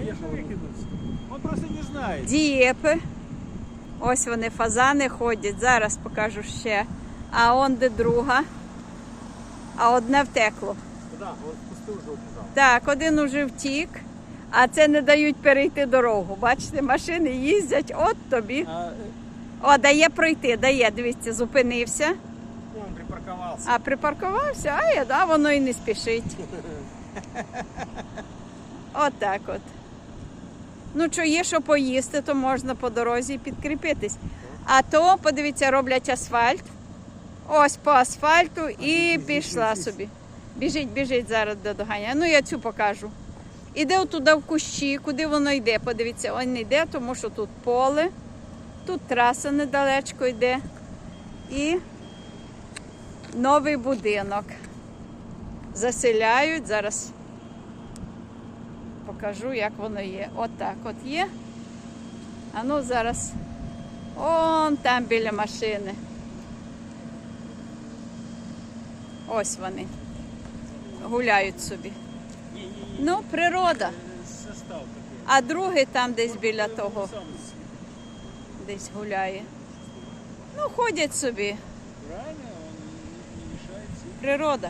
Конечно, выкинулся. Он просто не знает. Дієпи. Ось вони фазани ходять. Зараз покажу ще. А он де друга. А одне втекло. Да, вот в кусты уже убежал. Так, один уже втік, а це не дають перейти дорогу. Бачите, машини їздять, от тобі. А, э, О, дає пройти, дає, дивіться, зупинився. он припарковался. А припаркувався, а я, да, воно і не спішить. От так от. Ну, що є, що поїсти, то можна по дорозі підкріпитись. А то, подивіться, роблять асфальт. Ось по асфальту і пішла собі. Біжить, біжить зараз до доганя. Ну, я цю покажу. Іде туди в кущі, куди воно йде. Подивіться, він не йде, тому що тут поле, тут траса недалечко йде. І новий будинок. Заселяють. Зараз покажу, як воно є. От так от є. А ну зараз. Он там біля машини. Ось вони. Гуляють собі. Ну, природа. А другий там десь біля того, десь гуляє. Ну, ходять собі. Природа.